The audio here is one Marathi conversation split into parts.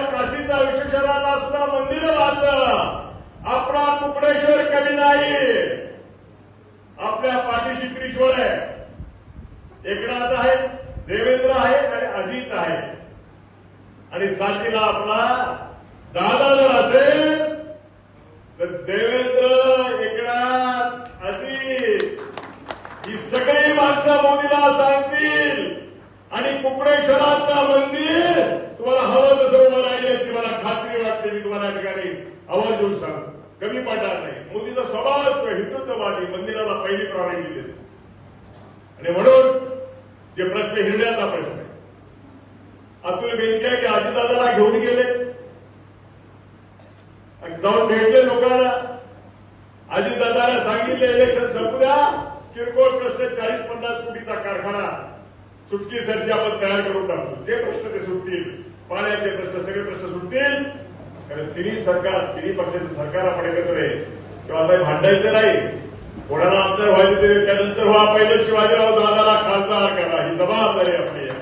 काशीचा काशीचा विश्वेश्वराला सुद्धा मंदिर बांधलं आपला कुकडेश्वर कमी नाही? आपल्या पाठीशी त्रिश्वर आहे. एकनाथ आहे देवेंद्र आहे आणि अजित आहे. आणि साथीला आपला दादा जर असेल तर देवेंद्र एकनाथ अजित ही सगळी माणसं मोदीला सांगतील. आणि कुकडेश्वराचं मंदिर तुम्हाला हवं तसं उभं राहील की मला खात्री वाटते मी तुम्हाला या ठिकाणी आवाज देऊन सांगतो. कमी पडणार नाही. मोदीचा स्वभावच हिंदुत्ववादी मंदिराला पहिली प्राधान्य देतो. आणि म्हणून जे प्रश्न हिरड्याचा प्रश्न आहे अतुल बेनके की अजितदादाला घेऊन गेले. आणि जाऊन भेटले लोकांना. अजितदादाला सांगितले इलेक्शन संपू द्या. किरकोळ प्रश्न चाळीस पन्नास कोटीचा कारखाना सुटकी सरशी आपण तयार करून टाकतो. जे प्रश्न ते सुटतील. पाण्याचे प्रश्न सगळे प्रश्न सुटतील. कारण तिन्ही सरकार तिन्ही पक्षाचं सरकार आपण एकत्र आहे. किंवा काही भांडायचं नाही. कोणाला आमदार व्हायचं ते त्यानंतर व्हा. पहिले शिवाजीराव दादाला खासदार करा. ही जबाबदारी आपली आहे.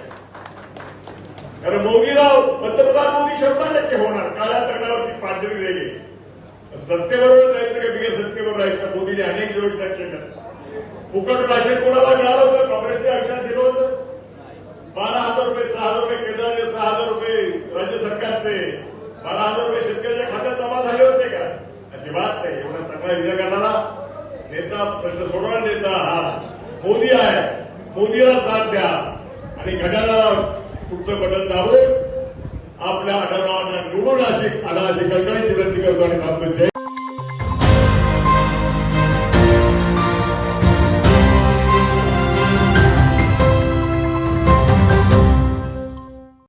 कारण मोदीराव पंतप्रधान मोदी शंभर टक्के होणार. काळ्या तरुणावरची पाठवी वेगळी सत्तेबरोबर जायचं का? बिगर सत्तेबरोबर राहायचं. मोदीने अनेक योजना केल्या. फुकट राशन कोणाला मिळालं तर काँग्रेसच्या आरक्षण बारा हजार रुपये सहा हजार रुपये केंद्राचे सहा हजार रुपये राज्य सरकारचे. बारा हजार रुपये शेतकऱ्याच्या खात्यात जमा झाले होते का? अशी बात नाही. एवढा चांगला विजयकाला नेता प्रश्न सोडवणारा नेता हा मोदी आहे. मोदीला साथ द्या. आणि घड्याळाला पुढचं बटन दाबून आपल्या आढावांना निवडून अशी आढावाची कल्पनाची विनंती करतो आणि थांबतो जय